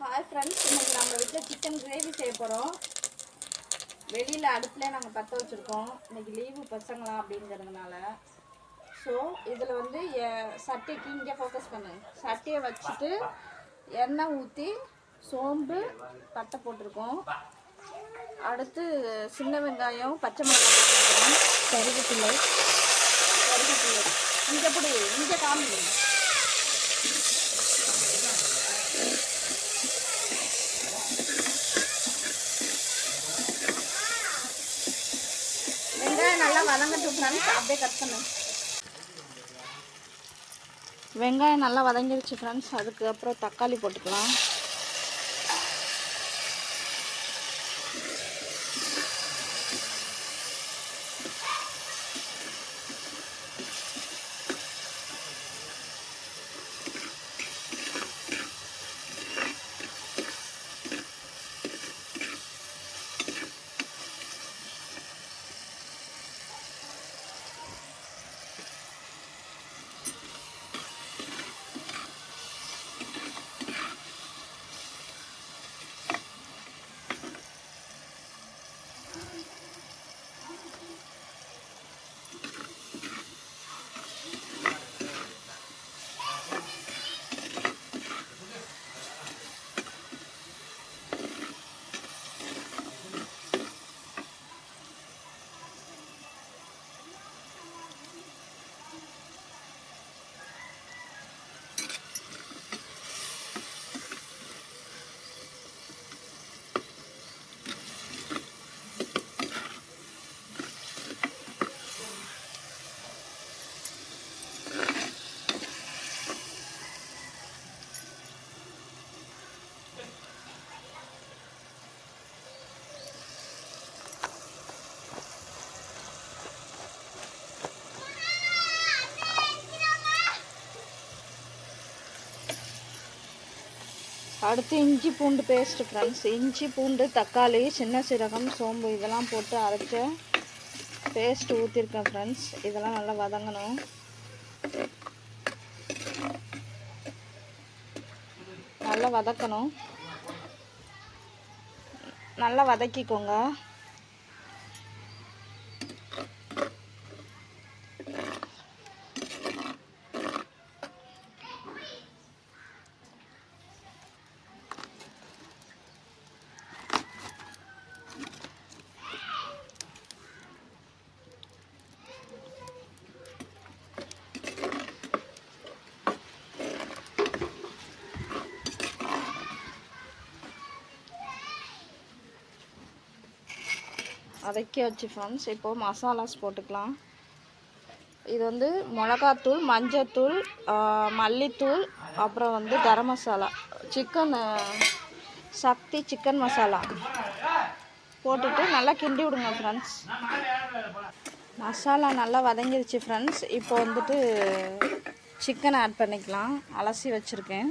Hi friends இன்றைக்கி நம்ம வீட்டில் சிக்கன் கிரேவி செய்ய போகிறோம் வெளியில் அடுப்பில் நாங்கள் பற்ற வச்சுருக்கோம். இன்றைக்கி லீவு பசங்களா அப்படிங்கிறதுனால. ஸோ இதில் வந்து எ- இங்கே ஃபோக்கஸ் பண்ணு. சட்டையை வச்சுட்டு எண்ணெய் ஊற்றி சோம்பு பட்டை போட்டிருக்கோம். அடுத்து சின்ன வெங்காயம் பச்சை மிளகாய் போட்டிருக்கோம். கருகப்பிள்ளை கருவேப்பிலை. இங்கே பிடி இங்கே காமி வெங்காயம் அப்படியே கட் பண்ணு வெங்காயம் நல்லா வதங்கிருச்சு ஃப்ரெண்ட்ஸ் அதுக்கப்புறம் தக்காளி போட்டுக்கலாம். அடுத்து இஞ்சி பூண்டு பேஸ்ட்டு ஃப்ரெண்ட்ஸ் இஞ்சி பூண்டு தக்காளி சின்ன சீரகம் சோம்பு இதெல்லாம் போட்டு அரைச்ச பேஸ்ட் ஊற்றிருக்கேன் ஃப்ரெண்ட்ஸ் இதெல்லாம் நல்லா வதங்கணும். நல்லா வதக்கணும். நல்லா வதக்கிக்கோங்க. வதக்கியாச்சு ஃப்ரெண்ட்ஸ் இப்போ மசாலாஸ் போட்டுக்கலாம். இது வந்து மிளகாத்தூள் மஞ்சத்தூள் மல்லித்தூள் அப்புறம் வந்து garam masala. Chicken Sakthi chicken masala. போட்டுட்டு நல்லா கிண்டி விடுங்க ஃப்ரெண்ட்ஸ் மசாலா நல்லா வதங்கிருச்சு ஃப்ரெண்ட்ஸ் இப்போ வந்துட்டு சிக்கன் ஆட் பண்ணிக்கலாம். அலசி வச்சுருக்கேன்.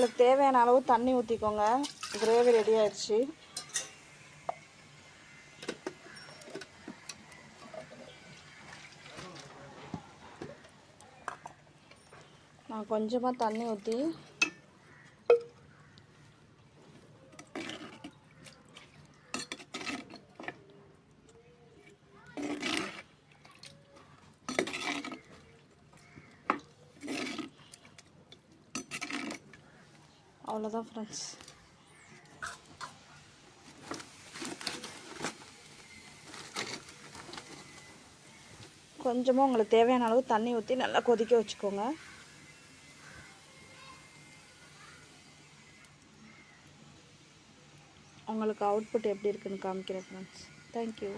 உங்களுக்கு தேவையான அளவு தண்ணி ஊற்றிக்கோங்க கிரேவி ரெடி ஆயிடுச்சு. நான் கொஞ்சமாக தண்ணி ஊற்றி அவ்வளோதான் ஃப்ரெண்ட்ஸ் கொஞ்சமாக உங்களுக்கு தேவையான அளவு தண்ணி ஊற்றி நல்லா கொதிக்க வச்சுக்கோங்க. உங்களுக்கு அவுட்புட் எப்படி இருக்குன்னு காமிக்கிறேன் ஃப்ரெண்ட்ஸ் தேங்க்யூ